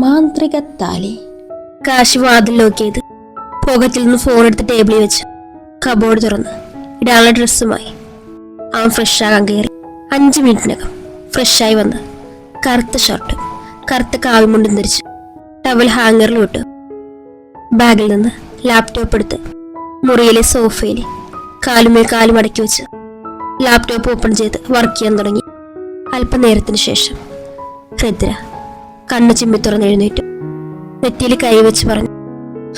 മാന്ത്രിക താലി കാശി വാതിൽ നോക്കിയത് പോക്കറ്റിൽ നിന്ന് ഫോൺ എടുത്ത് ടേബിളിൽ വെച്ച് കബോർഡ് തുറന്ന് ഇടാനുള്ള ഡ്രസ്സുമായി അവൻ ഫ്രഷ് ആകാൻ കയറി. അഞ്ച് മിനിറ്റിനകം ഫ്രഷായി വന്ന് കറുത്ത ഷർട്ട് കറുത്ത കാവിമുണ്ടും ധരിച്ച് ടവൽ ഹാങ്ങറിൽ വിട്ടു ബാഗിൽ നിന്ന് ലാപ്ടോപ്പ് എടുത്ത് മുറിയിലെ സോഫയിൽ കാലുമേൽ കാലും അടക്കി വെച്ച് ലാപ്ടോപ്പ് ഓപ്പൺ ചെയ്ത് വർക്ക് ചെയ്യാൻ തുടങ്ങി. അല്പനേരത്തിന് ശേഷം ഹൃദ്ര കണ്ണു ചിമ്മി തുറന്നെഴുന്നേറ്റു. നെറ്റിയിൽ കൈവച്ച് പറഞ്ഞു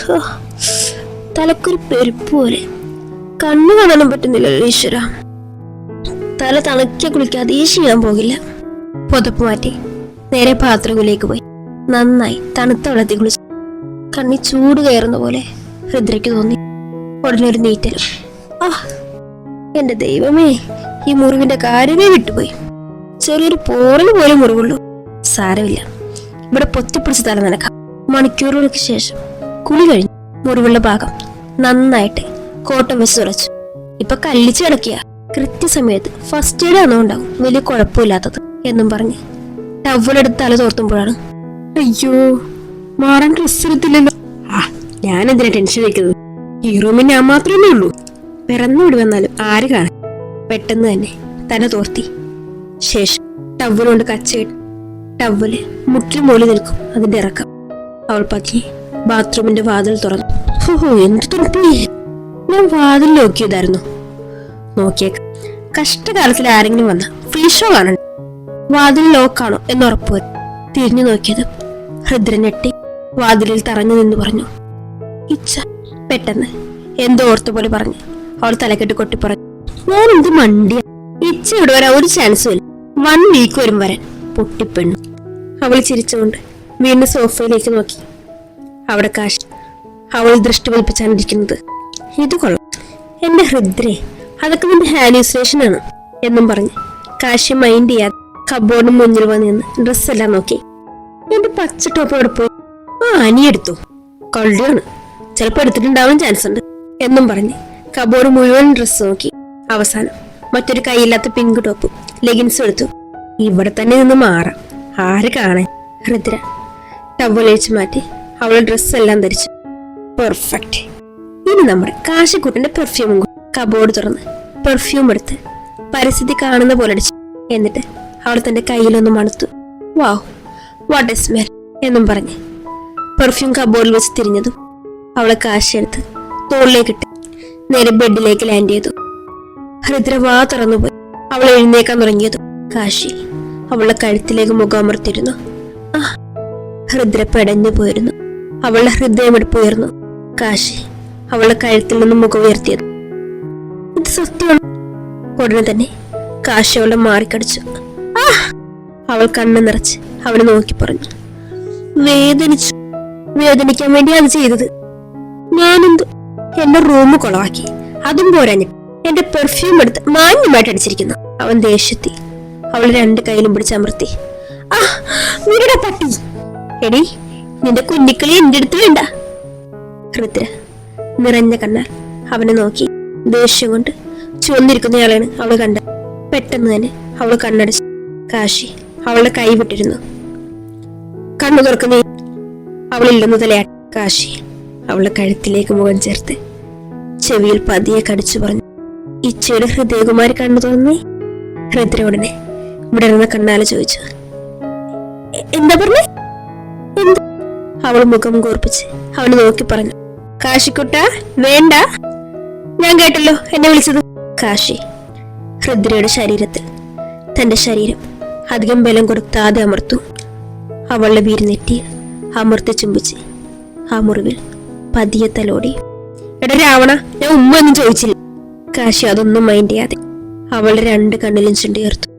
"ഹോ, തലക്കൊരു പെരുപ്പ് പോലെ. കണ്ണു കാണാനും പറ്റുന്നില്ലല്ലോ ഈശ്വര. തല തണുക്കിയ കുളിക്കാതെ ഈ ചെയ്യാൻ പോകില്ല. പുതപ്പ് മാറ്റി നേരെ പാത്രകുലേക്ക് പോയി. നന്നായി തണുത്ത വെള്ളത്തിൽ കുളിച്ചു. കണ്ണി ചൂട് കയറുന്ന പോലെ ഹൃദ്രയ്ക്ക് തോന്നി. ഉടനെ ഒരു നീറ്റലും ആ എന്റെ ദൈവമേ ഈ മുറിവിന്റെ കാര്യമേ വിട്ടുപോയി. ചെറിയൊരു പോറിന് പോലും മുറിവുള്ളൂ. സാരമില്ല. ഇവിടെ പൊത്തിപ്പിടിച്ച് തല നനക്കാം. മണിക്കൂറുകൾക്ക് ശേഷം കുളി കഴിഞ്ഞു. മുറിവുള്ള ഭാഗം നന്നായിട്ട് കോട്ടം വെച്ച് തുറച്ചു ഇപ്പൊ കല്ലിച്ച് കിടക്കുക കൃത്യസമയത്ത് ഫസ്റ്റ് എയ്ഡ് ഉണ്ടാവും വലിയ കുഴപ്പമില്ലാത്തത് എന്നും പറഞ്ഞ് ടവലെടുത്ത് തല തോർത്തുമ്പോഴാണ്. അയ്യോ മാറാൻ ഡ്രസ് എടുത്തില്ലല്ലോ ആ ഞാൻ എന്തിനാ ടെൻഷൻ വെക്കുന്നത് ഈ റൂമിൽ ഞാൻ മാത്രമേ ഉള്ളൂ. പിറന്നു വിടി വന്നാലും ആര് കാണാൻ പെട്ടെന്ന് തന്നെ തല തോർത്തി. ശേഷം ടവലുകൊണ്ട് കൊണ്ട് കച്ചയിട്ട് ടവൽ മുട്ടിൽ മൂലി നിൽക്കും. അതിന്റെ ഇറക്കം. അവൾ പതിയെ ബാത്റൂമിന്റെ വാതിൽ തുറന്നു. ഓഹോ എന്ത് തുറപ്പേ ഞാൻ വാതിൽ നോക്കിയതായിരുന്നു. നോക്കിയേക്കാം കഷ്ടകാലത്തിൽ ആരെങ്കിലും വന്ന ഫ്രീ ഷോ കാണണ്ട വാതിൽ ലോക്കാണോ എന്ന് ഉറപ്പുവരും തിരിഞ്ഞു നോക്കിയത് ഹൃദ്ര ഞെട്ടി വാതിലിൽ തറഞ്ഞു നിന്ന് പറഞ്ഞു ഇച്ച പെട്ടെന്ന് എന്തോ ഓർത്തുപോലെ പറഞ്ഞു. അവൾ തലക്കെട്ട് കൊട്ടി പറഞ്ഞു ഞാൻ എന്ത് മണ്ടിയ? ഇച്ച ഇവിടെ വരാൻ ഒരു ചാൻസും ഇല്ല. വൺ വീക്ക് വരും വരാൻ. പൊട്ടിപ്പെണ്ണു. അവൾ ചിരിച്ചുകൊണ്ട് വീണ്ടും സോഫയിലേക്ക് നോക്കി. അവിടെ കാശ്. അവൾ ദൃഷ്ടി പതിപ്പിച്ചാണിരിക്കുന്നത് ഇത് കൊള്ളാം. എന്റെ ഹൃദ്രേ അതൊക്കെ നിന്റെ ഹാലൂസിനേഷൻ ആണ് എന്നും പറഞ്ഞ് കാശി മൈൻഡ് ചെയ്യാതെ കബോർഡിന് മുന്നിൽ വന്ന് നിന്ന് ഡ്രസ്സെല്ലാം നോക്കി. എന്റെ പച്ച ടോപ്പ് അവിടെ പോയി? ആ അനിയെടുത്തു. കള്ളിയാണ്. ചിലപ്പോൾ എടുത്തിട്ടുണ്ടാവാൻ ചാൻസ് ഉണ്ട് എന്നും പറഞ്ഞ് കബോർഡ് മുഴുവൻ ഡ്രസ്സ് നോക്കി. അവസാനം മറ്റൊരു കൈയില്ലാത്ത പിങ്ക് ടോപ്പ് ലെഗിൻസും എടുത്തു. ഇവിടെ തന്നെ നിന്ന് മാറാം. ആര് കാണാൻ ഹൃദ്ര ടവലേച്ച് മാറ്റി അവളെ ഡ്രസ്സെല്ലാം ധരിച്ചു. പെർഫെക്റ്റ് ഇനി നമ്മുടെ കാശിക്കുട്ടന്റെ പെർഫ്യൂമും കബോർഡ് തുറന്ന് പെർഫ്യൂം എടുത്ത് പരിസ്ഥിതി കാണുന്ന പോലെ അടിച്ചു. എന്നിട്ട് അവൾ തന്റെ കയ്യിലൊന്ന് മണത്തു വാവ് വാട്ട് എ സ്മെൽ എന്നും പറഞ്ഞ് പെർഫ്യൂം കബോർഡിൽ വെച്ച് തിരിഞ്ഞതും അവളെ കാശെടുത്ത് തോളിലേക്ക് ഇട്ട് നേരെ ബെഡിലേക്ക് ലാൻഡ് ചെയ്തു. ഹരിദ്ര വാ തുറന്നുപോയി. അവൾ എഴുന്നേക്കാൻ തുടങ്ങിയതും കാശി. അവളുടെ കഴുത്തിലേക്ക് മുഖമർത്തിരുന്നു ആ ഹൃദ്ര പെടഞ്ഞു പോയിരുന്നു. അവളുടെ ഹൃദയമെടുപ്പുയർന്നു കാശി അവളുടെ കഴുത്തിൽ നിന്ന് മുഖം ഉയർത്തിയത്. ഇത് സത്യമാണ് ഉടനെ തന്നെ കാശി അവളെ മാറിക്കടിച്ചു. അവൾ കണ്ണു നിറച്ച് അവനെ നോക്കി പറഞ്ഞു. വേദനിച്ചു. വേദനിക്കാൻ വേണ്ടി അത് ചെയ്തത്. ഞാനെന്ത്? എന്റെ റൂം കൊളവാക്കി. അതും പോരാഞ്ഞിട്ട്. എന്റെ പെർഫ്യൂം എടുത്ത് മാന്യമായിട്ട് അടിച്ചിരിക്കുന്നു. അവൻ ദേഷ്യത്തി അവൾ രണ്ട് കൈയിലും പിടിച്ചമർത്തി ആ വീട പട്ടി എടി നിന്റെ കുഞ്ഞിക്കളി എന്റെ അടുത്ത് വേണ്ട. കൃത്ര നിറഞ്ഞ കണ്ണാൽ അവനെ നോക്കി ദേഷ്യം കൊണ്ട് ചുവന്നിരിക്കുന്നയാളാണ് അവൾ കണ്ട. പെട്ടെന്ന് തന്നെ അവൾ കണ്ണടച്ചു കാശി അവളുടെ കൈ വിട്ടിരുന്നു. കണ്ണു തുറക്കുന്ന. അവളില്ലെന്ന് തലയാട്ടി കാശി അവളുടെ കഴുത്തിലേക്ക് മുഖം ചേർത്ത് ചെവിയിൽ പതിയെ കടിച്ചു പറഞ്ഞു ഇച്ചയുടെ ഹൃദയകുമാരി കണ്ണു തുറന്നേ. ഹൃദയ ഉടനെ വിടർന്ന കണ്ണാല ചോദിച്ചു. "എ- എന്താ പറഞ്ഞേ? അവൾ മുഖം കൂർപ്പിച്ച് അവൾ നോക്കി പറഞ്ഞു. കാശിക്കുട്ട വേണ്ട. ഞാൻ കേട്ടല്ലോ എന്നെ വിളിച്ചത്. കാശി ഹൃദ്രയുടെ ശരീരത്തിൽ തന്റെ ശരീരം അധികം ബലം കൊടുത്താതെ അമർത്തു. അവളുടെ വീരുന്നെറ്റി അമർത്തി ചുംബിച്ച് ആ മുറിവിൽ പതിയെ തലോടി. എടാ രാവണ ഞാൻ ഉമ്മ ഒന്നും ചോദിച്ചില്ല. കാശി അതൊന്നും മൈൻഡ് ചെയ്യാതെ അവളുടെ രണ്ട് കണ്ണിലും ചുണ്ടിയേർത്തു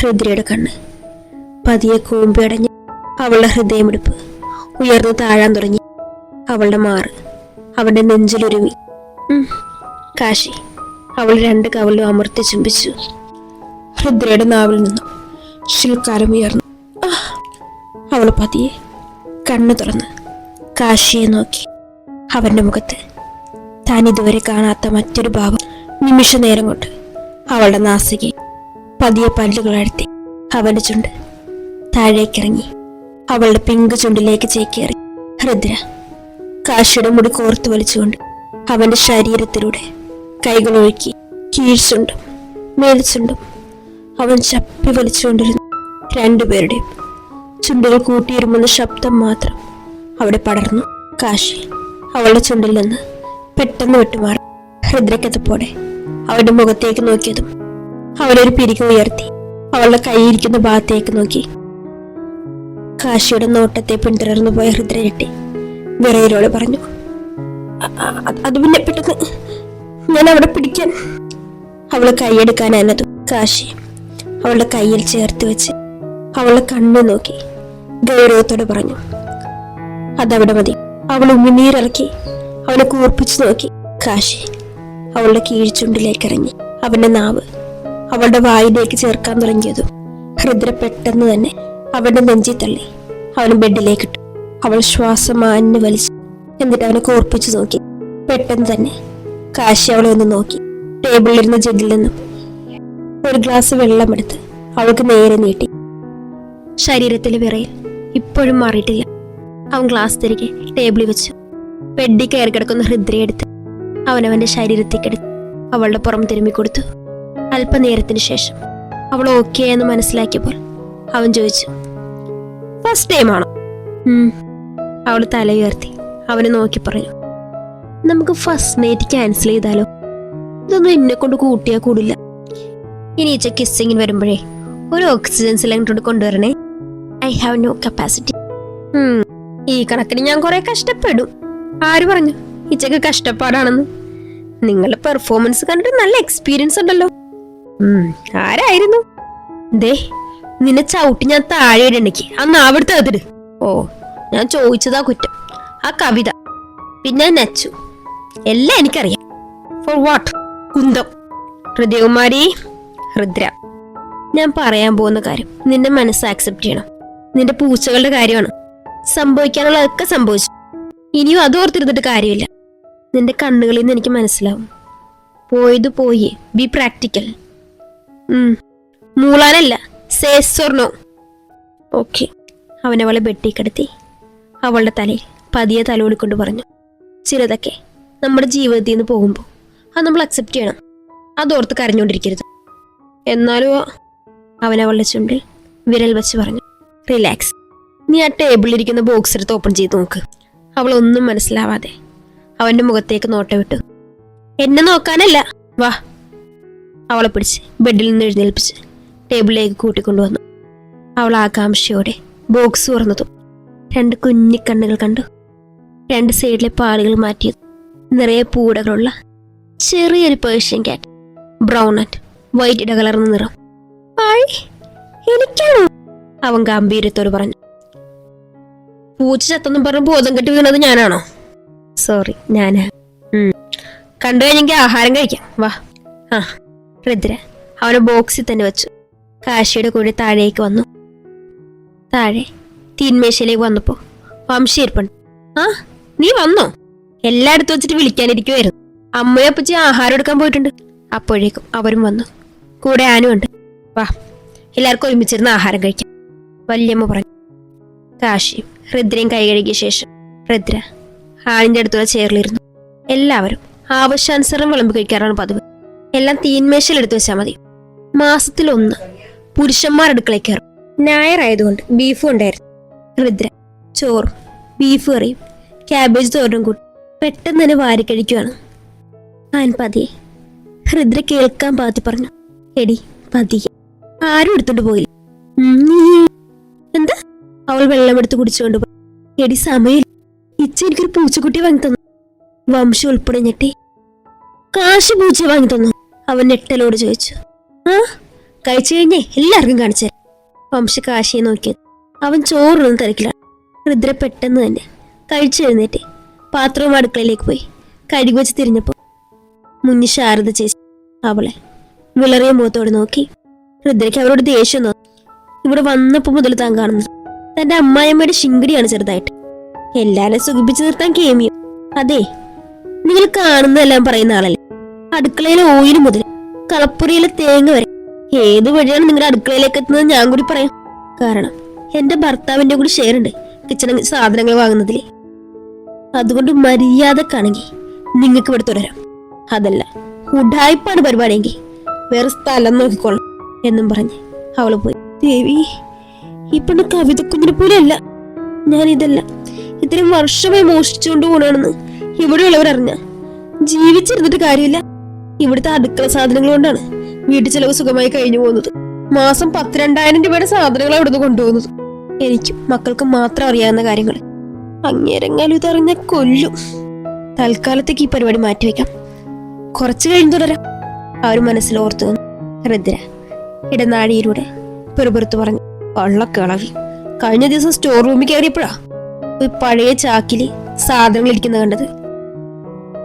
ഹൃദ്രയുടെ കണ്ണ്. പതിയെ കൂമ്പി അടഞ്ഞ് അവളുടെ ഹൃദയമെടുപ്പ് ഉയർന്നു താഴാൻ തുടങ്ങി. അവളുടെ മാറ് അവളുടെ നെഞ്ചിലൊരുവി കാശി അവൾ രണ്ട് കവലും അമർത്തി ചുംബിച്ചു. ഹൃദ്രയുടെ നാവിൽ നിന്നും ശിൽക്കാരം ഉയർന്നു! അവൾ പതിയെ കണ്ണു തുറന്ന് കാശിയെ നോക്കി. അവന്റെ മുഖത്ത് താൻ ഇതുവരെ കാണാത്ത മറ്റൊരു ഭാവം നിമിഷ നേരം കൊണ്ട് അവളുടെ നാസികയിൽ പതിയെ പല്ലുകൾ അഴുത്തി അവന്റെ ചുണ്ട് താഴേക്കിറങ്ങി അവളുടെ പിങ്ക് ചുണ്ടിലേക്ക് ചേക്കേറി. ഹൃദ്ര കാശിയുടെ മുടി കോർത്തു വലിച്ചുകൊണ്ട് അവന്റെ ശരീരത്തിലൂടെ കൈകൾ ഒഴുക്കി കീഴ്ച്ചുണ്ടും മേൽച്ചുണ്ടും അവൻ ചപ്പി വലിച്ചുകൊണ്ടിരുന്നു. രണ്ടുപേരുടെയും ചുണ്ടുകൾ കൂട്ടിയിരുമെന്ന ശബ്ദം മാത്രം അവിടെ പടർന്നു. കാശി അവളുടെ ചുണ്ടിൽ നിന്ന് പെട്ടെന്ന് വിട്ടുമാറി. ഹൃദ്രക്കത്തപ്പോടെ അവളുടെ മുഖത്തേക്ക് നോക്കിയതും അവളൊരു പിരിക ഉയർത്തി. അവളുടെ കൈയിരിക്കുന്ന ഭാഗത്തേക്ക് നോക്കി. കാശിയുടെ നോട്ടത്തെ പിന്തുടർന്നു പോയ ഹൃദ്രനെട്ടി വിറയിലോട് പറഞ്ഞു "അ- അ- അത് പിന്നെ പെട്ടെന്ന് ഞാൻ അവിടെ പിടിക്കാൻ. അവൾ കൈയെടുക്കാനതും കാശി അവളുടെ കയ്യിൽ ചേർത്ത് വെച്ച് അവളെ കണ്ണു നോക്കി. ഗൗരവത്തോടെ പറഞ്ഞു അതവിടെ മതി. അവൾ ഉമിനീരിറക്കി അവനെ കൂർപ്പിച്ചു നോക്കി. കാശി അവളുടെ കീഴ്ചുണ്ടിലേക്ക് ഇറങ്ങി. അവന്റെ നാവ് അവളുടെ വായിലേക്ക് ചേർക്കാൻ തുടങ്ങിയതു. ഹൃദ്ര പെട്ടെന്ന് തന്നെ അവളുടെ നെഞ്ചി തള്ളി. അവന് ബെഡിലേക്ക് ഇട്ടു. അവൾ ശ്വാസം മാഞ്ഞു വലിച്ചു. എന്നിട്ട് അവനെ കോർപ്പിച്ചു നോക്കി. പെട്ടെന്ന് തന്നെ കാശി അവളെ ഒന്ന് നോക്കി. ടേബിളിലിരുന്ന ജഗ്ഗിൽ നിന്നും ഒരു ഗ്ലാസ് വെള്ളമെടുത്ത് അവൾക്ക് നേരെ നീട്ടി. ശരീരത്തിലെ വിറയിൽ ഇപ്പോഴും മാറിയിട്ടില്ല. അവൻ ഗ്ലാസ് തിരികെ ടേബിളിൽ വെച്ചു. ബെഡിൽ കയറി കിടക്കുന്ന ഹൃദ്രയെടുത്ത് അവനവന്റെ ശരീരത്തേക്കെടുത്ത് അവളുടെ പുറം തിരുമ്മി കൊടുത്തു അല്പനേരത്തിന് ശേഷം. അവൾ ഓക്കെ എന്ന് മനസ്സിലാക്കിയപ്പോൾ അവൻ ചോദിച്ചു ഫസ്റ്റ് ടൈം ആണോ? അവൾ തല ഉയർത്തി. അവനെ നോക്കി പറഞ്ഞു നമുക്ക് ഫസ്റ്റ് നൈറ്റ് ക്യാൻസൽ ചെയ്താലോ? ഇതൊന്നും എന്നെ കൊണ്ട് കൂട്ടിയാ കൂടില്ല. ഇനി ഇച്ച കിസ്സിങ്ങിന് വരുമ്പോഴേ ഒരു ഓക്സിജൻ സിലിണ്ടർ കൊണ്ടുവരണേ. ഐ ഹാവ് നോ കപ്പാസിറ്റി ഈ കണക്കിന് ഞാൻ കുറെ കഷ്ടപ്പെടും. ആര് പറഞ്ഞു? ഇച്ചക്ക് കഷ്ടപ്പാടാണെന്ന്. നിങ്ങളുടെ പെർഫോമൻസ് കണ്ടിട്ട് നല്ല എക്സ്പീരിയൻസ് ഉണ്ടല്ലോ. ആരായിരുന്നു? ദേ നിന്നെ ചവിട്ടി ഞാൻ താഴെ ഇടണക്ക് അന്ന് അവിടുത്തെ അതിട്. ഓ ഞാൻ ചോദിച്ചതാ കുറ്റം. ആ കവിത. പിന്നെ നച്ചു. എല്ലാം എനിക്കറിയാം. ഫോർ വാട്ട് കുന്തം. ഹൃദയകുമാരി ഹൃദ്ര ഞാൻ പറയാൻ പോകുന്ന കാര്യം നിന്റെ മനസ്സ് ആക്സെപ്റ്റ് ചെയ്യണം. നിന്റെ പൂച്ചകളുടെ കാര്യമാണ്. സംഭവിക്കാനുള്ളതൊക്കെ സംഭവിച്ചു. ഇനിയും അത് ഓർത്തിരുന്നിട്ട് കാര്യമില്ല. നിന്റെ കണ്ണുകളിൽ നിന്ന് എനിക്ക് മനസ്സിലാവും. പോയത് പോയി. ബി പ്രാക്ടിക്കൽ മൂളാനല്ല സേസ്വർണോ. ഓക്കെ. അവനവളെ ബെട്ടി കിടത്തി അവളുടെ തലയിൽ പതിയെ തലോടിക്കൊണ്ട് പറഞ്ഞു ചിലതൊക്കെ നമ്മുടെ ജീവിതത്തിൽ നിന്ന് പോകുമ്പോൾ അത് നമ്മൾ അക്സെപ്റ്റ് ചെയ്യണം. അതോർത്ത് കരഞ്ഞുകൊണ്ടിരിക്കരുത്. എന്നാലും അവനവളുടെ ചുണ്ടിൽ വിരൽ വെച്ച് പറഞ്ഞു റിലാക്സ് നീ ആ ടേബിളിലിരിക്കുന്ന ബോക്സ് എടുത്ത് ഓപ്പൺ ചെയ്ത് നോക്ക്. അവളൊന്നും മനസ്സിലാവാതെ അവന്റെ മുഖത്തേക്ക് നോട്ടം വിട്ടു. എന്നെ നോക്കാനല്ല. വാ അവളെ പിടിച്ച് ബെഡിൽ നിന്ന് എഴുന്നേൽപ്പിച്ച് ടേബിളിലേക്ക് കൂട്ടിക്കൊണ്ടുവന്നു. അവൾ ആകാംക്ഷയോടെ ബോക്സ് തുറന്നതും രണ്ട് കുഞ്ഞിക്കണ്ണുകൾ കണ്ടു. രണ്ട് സൈഡിലെ പാലുകൾ മാറ്റിയത്. നിറയെ പൂടകളുള്ള ചെറിയൊരു Persian cat brown and white ഇട ഇടകലർന്ന നിറം. എനിക്കാണോ? അവൻ ഗംഭീരത്തോട് പറഞ്ഞു. പൂച്ച ചത്തെന്നും പറഞ്ഞു ബോധം കെട്ടി വീണത് ഞാനാണോ? സോറി ഞാനാ. കണ്ടു കഴിഞ്ഞെങ്കിൽ ആഹാരം കഴിക്കാം. വാ. ആ രുദ്ര അവനെ ബോക്സിൽ തന്നെ വെച്ചു. കാശിയുടെ കൂടെ താഴേക്ക് വന്നു. താഴെ തീന്മേശയിലേക്ക് വന്നപ്പോ വംശി ആ നീ വന്നോ? എല്ലായിടത്തും വെച്ചിട്ട് വിളിക്കാനിരിക്കുമായിരുന്നു അമ്മയെ അപ്പച്ചി ആഹാരം എടുക്കാൻ പോയിട്ടുണ്ട്. അപ്പോഴേക്കും അവരും വന്നു. കൂടെ ആനും ഉണ്ട്. വാ എല്ലാവർക്കും ഒരുമിച്ചിരുന്ന് ആഹാരം കഴിക്കാം. വല്യമ്മ പറഞ്ഞു. കാശിയും ഹൃദ്രയും കൈ കഴുകിയ ശേഷം ഹൃദ്ര ആണിന്റെ അടുത്തുള്ള ചേറിലിരുന്നു എല്ലാവരും ആവശ്യാനുസരണം വിളമ്പ് കഴിക്കാറാണ് പതിവ്. എല്ലാം തീന്മേശയിൽ എടുത്തു വെച്ചാൽ മതി. മാസത്തിൽ ഒന്ന് പുരുഷന്മാർ അടുക്കളയിൽ കയറും. ഞായറായതുകൊണ്ട് ബീഫും ഉണ്ടായിരുന്നു. ഹൃദ്ര ചോറും ബീഫ് കറിയും ക്യാബേജ് തോരനും കൂട്ടി പെട്ടെന്ന് തന്നെ വാരി കഴിക്കുവാണ്. ആൻ പതിയെ ഹൃദ്ര കേൾക്കാൻ പാത്തി പറഞ്ഞു എടി പതിയെ. ആരും എടുത്തോണ്ട് പോയില്ല. എന്താ? അവൾ വെള്ളമെടുത്ത് കുടിച്ചുകൊണ്ട് പോയി. എടി സമയം ഇച്ച എനിക്കൊരു പൂച്ചക്കുട്ടി വാങ്ങി തന്നു. വംശം ഉൾപ്പെടെ ഞെട്ടി. കാശ് പൂച്ച വാങ്ങി തന്നു. അവൻ ഞെട്ടലോട് ചോദിച്ചു ആ കഴിച്ചു കഴിഞ്ഞേ എല്ലാവർക്കും കാണിച്ചു. വംശ കാശിയെ നോക്കിയത് അവൻ ചോറൊന്നും തിരക്കിലാണ് രുദ്ര പെട്ടെന്ന് തന്നെ കഴിച്ചു എഴുന്നേറ്റ് പാത്രവും അടുക്കളയിലേക്ക് പോയി. കഴുകി വെച്ച് തിരിഞ്ഞപ്പോ മുന്നി ശാരദ ചേച്ചി അവളെ വിളറിയ മുഖത്തോടെ നോക്കി. രുദ്രയ്ക്ക് അവരോട് ദേഷ്യം തോന്നി. ഇവിടെ വന്നപ്പോ മുതൽ താൻ കാണുന്നു തന്റെ അമ്മായിയമ്മയുടെ ശിങ്കിടിയാണ് ചെറുതായിട്ട്. എല്ലാരും സുഖിപ്പിച്ചു നിർത്താൻ കേമിയോ. അതെ നിങ്ങൾ കാണുന്നതെല്ലാം പറയുന്ന ആളല്ലേ? അടുക്കളയിലെ ഓയിൽ മുതൽ കളപ്പുരയിലെ തേങ്ങ വരെ. ഏത് വഴിയാണ് നിങ്ങളുടെ അടുക്കളയിലേക്ക് എത്തുന്നത് ഞാൻ കൂടി പറയാം. കാരണം എന്റെ ഭർത്താവിന്റെ കൂടി ഷെയർ ഉണ്ട് കിച്ചണ സാധനങ്ങൾ വാങ്ങുന്നതിൽ അതുകൊണ്ട് മര്യാദക്കാണെങ്കിൽ നിങ്ങൾക്ക് ഇവിടെ തുടരാം. അതല്ല ഉഡായ്പാണ് പരിപാടിയെങ്കിൽ വേറെ സ്ഥലം നോക്കിക്കോളാം എന്നും പറഞ്ഞ് അവൾ പോയി. ദേവി ഇപ്പൊ കവിത കുഞ്ഞിനെ പോലെയല്ല. ഞാൻ ഇതല്ല. ഇത്രയും വർഷമായി മോഷ്ടിച്ചുകൊണ്ട് പോകണമെന്ന് ഇവിടെയുള്ളവരറിഞ്ഞ ജീവിച്ചിരുന്നിട്ട് കാര്യമില്ല. ഇവിടുത്തെ അടുക്കള സാധനങ്ങൾ കൊണ്ടാണ് വീട്ടു ചെലവ് സുഖമായി കഴിഞ്ഞു പോകുന്നത്. മാസം പത്ത് രണ്ടായിരം രൂപയുടെ സാധനങ്ങൾ അവിടുന്ന് കൊണ്ടുപോകുന്നത്. എനിക്കും മക്കൾക്കും മാത്രം അറിയാവുന്ന കാര്യങ്ങൾ. അങ്ങേരെങ്ങാലും ഇതറിഞ്ഞ കൊല്ലും. തൽക്കാലത്തേക്ക് ഈ പരിപാടി മാറ്റിവെക്കാം കുറച്ചു കഴിഞ്ഞ് തുടരാം. ആ ഒരു മനസ്സിൽ ഓർത്തു. രുദ്ര ഇടനാഴിയിലൂടെ പെറുപെറുത്ത് പറഞ്ഞു വള്ളക്കിളവി കഴിഞ്ഞ ദിവസം സ്റ്റോർ റൂമിൽ കയറിയപ്പോഴാ ഒരു പഴയ ചാക്കിൽ സാധനങ്ങൾ ഇരിക്കുന്നത് കണ്ടത്.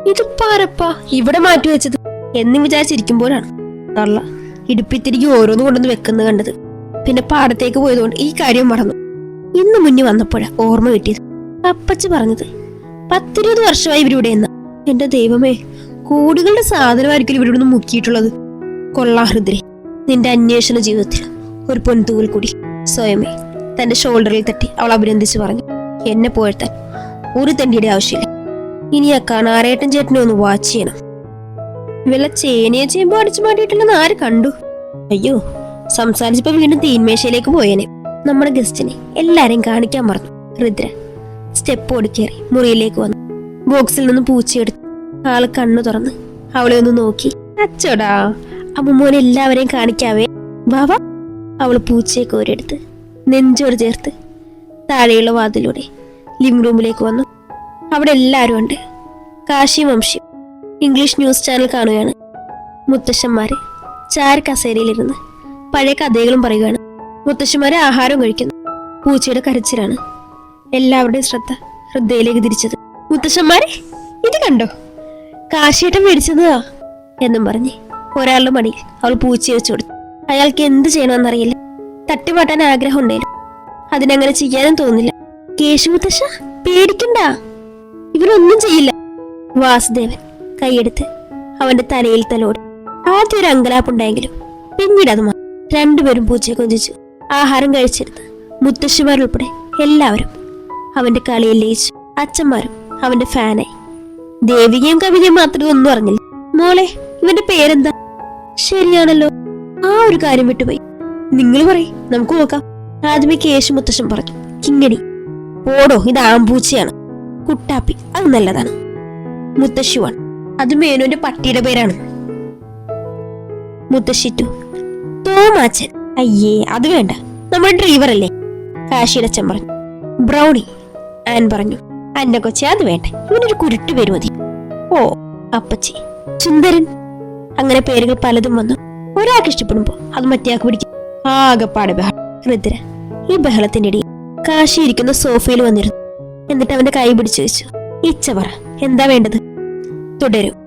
ഇത് പാരപ്പാ ഇവിടെ മാറ്റി വെച്ചത്. എന്ന് വിചാരിച്ചിരിക്കുമ്പോഴാണ്. തള്ള ഇടുപ്പിത്തിരിക്ക് ഓരോന്ന് കൊണ്ടുവന്ന് വെക്കുന്നത് കണ്ടത്. പിന്നെ പാടത്തേക്ക് പോയതുകൊണ്ട് ഈ കാര്യം മറന്നു. ഇന്ന് മുന്നേ വന്നപ്പോഴാ ഓർമ്മ കിട്ടിയത്. അപ്പച്ചി പറഞ്ഞത് പത്തിരുപത് വർഷമായി ഇവരിവിടെ എന്ന. എന്റെ ദൈവമേ കോടികളുടെ സാധനമായിരിക്കും ഇവിടെ നിന്ന് മുക്കിയിട്ടുള്ളത്. കൊള്ളാഹൃദരെ നിന്റെ അന്വേഷണ ജീവിതത്തിൽ ഒരു പൊൻതൂവൽ കൂടി സ്വയമേ. തന്റെ ഷോൾഡറിൽ തട്ടി അവൾ അഭിനന്ദിച്ചു പറഞ്ഞു എന്നെ പോഴ്ത്താൻ ഒരു തണ്ടിയുടെ ആവശ്യമില്ല. ഇനി ആ കാണാറേട്ടൻ ചേട്ടനെ ഒന്ന് വാച്ച് ചെയ്യണം. വല്ല ചേനയോ ചെയ്യുമ്പോ അടിച്ചു മാറ്റിയിട്ടില്ലെന്ന് ആര് കണ്ടു? അയ്യോ സംസാരിച്ചപ്പോ വീണ്ടും തീന്മേശയിലേക്ക് പോയേനെ. നമ്മുടെ ഗസ്റ്റിനെ എല്ലാരെയും കാണിക്കാൻ മറന്നു. രുദ്ര സ്റ്റെപ്പ് ഓടിക്കേറി മുറിയിലേക്ക് വന്നു. ബോക്സിൽ നിന്ന് പൂച്ചയെടുത്തു ആൾ കണ്ണു തുറന്ന് അവളെ ഒന്ന് നോക്കി. അച്ചോടാ അമ്മമോനെ എല്ലാവരെയും കാണിക്കാവേ. ബാബ അവൾ പൂച്ചയെ കോരിയെടുത്ത് നെഞ്ചോട് ചേർത്ത് താഴെയുള്ള വാതിലൂടെ ലിവിംഗ് റൂമിലേക്ക് വന്നു. അവിടെ എല്ലാവരും ഉണ്ട്. Kashi Vamshi English news channel കാണുകയാണ്. മുത്തശ്ശന്മാരെ ചാര കസേരയിലിരുന്ന് പഴയ കഥകളും പറയുകയാണ്. മുത്തശ്ശന്മാരെ ആഹാരം കഴിക്കുന്നു. പൂച്ചയുടെ കരച്ചിലാണ് എല്ലാവരുടെയും ശ്രദ്ധ ഹൃദയയിലേക്ക് തിരിച്ചത്. മുത്തശ്ശന്മാരെ ഇത് കണ്ടോ? കാശിയേട്ടൻ മേടിച്ചതാ എന്നും പറഞ്ഞ് ഒരാളുടെ മടിയിൽ അവൾ പൂച്ച വെച്ചു കൊടുത്തു. അയാൾക്ക് എന്ത് ചെയ്യണമെന്നറിയില്ല. തട്ടിമാട്ടാൻ ആഗ്രഹം ഉണ്ടായിരുന്നു അതിനങ്ങനെ ചെയ്യാനും തോന്നില്ല കേശു മുത്തശ്ശ പേടിക്കണ്ട. ഇവരൊന്നും ചെയ്യില്ല. വാസുദേവൻ കൈയെടുത്ത് അവന്റെ തലയിൽ തലോടി. ആദ്യം ഒരു അങ്കലാപ്പുണ്ടായെങ്കിലും പിന്നീട് അത് മാറി. രണ്ടുപേരും പൂച്ചയെ കൊഞ്ചിച്ചു. ആഹാരം കഴിച്ചിരുന്ന് മുത്തശ്ശിമാരുൾപ്പെടെ എല്ലാവരും അവന്റെ കളിയിൽ ലയിച്ചു. അച്ഛന്മാരും അവന്റെ ഫാനായി. ദേവികയും കവിതയും മാത്രം ഒന്നും അറിഞ്ഞില്ല. മോളെ ഇവന്റെ പേരെന്താ? ശരിയാണല്ലോ. ആ ഒരു കാര്യം വിട്ടുപോയി. നിങ്ങൾ പറയും നമുക്ക് നോക്കാം. ആദ്യമേ കേശു മുത്തശ്ശൻ പറഞ്ഞു കിങ്ങണി ഓടോ ഇത് ആമ്പൂച്ചയാണ് കുട്ടാപ്പി അത് നല്ലതാണ്. മുത്തശ്ശിവാണ് അത് മേനുവിന്റെ പട്ടിയുടെ പേരാണ്. മുത്തശ്ശിറ്റു തോമാച്ചൻ. അയ്യേ അത് വേണ്ട. നമ്മുടെ ഡ്രൈവർ അല്ലേ? കാശിയുടെ അച്ഛൻ പറഞ്ഞു. ബ്രൗണി ആൻ പറഞ്ഞു. അന്ന കൊച്ചെ അത് വേണ്ട. ഇവനൊരു കുരുട്ട് പേര് മതി. ഓ അപ്പച്ചി. സുന്ദരൻ. അങ്ങനെ പേരുകൾ പലതും വന്നു. ഒരാൾക്ക് ഇഷ്ടപ്പെടുമ്പോ അത് മറ്റേയാൾക്ക് പിടിക്കും. ആകെപ്പാട് ബഹളം. ഋദ്ര ഈ ബഹളത്തിന്റെ ഇടയിൽ കാശി ഇരിക്കുന്ന സോഫയിൽ വന്നിരുന്നു. എന്നിട്ട് അവന്റെ കൈ പിടിച്ചു വെച്ചു ഇച്ച പറ എന്താ വേണ്ടത്? തുടരും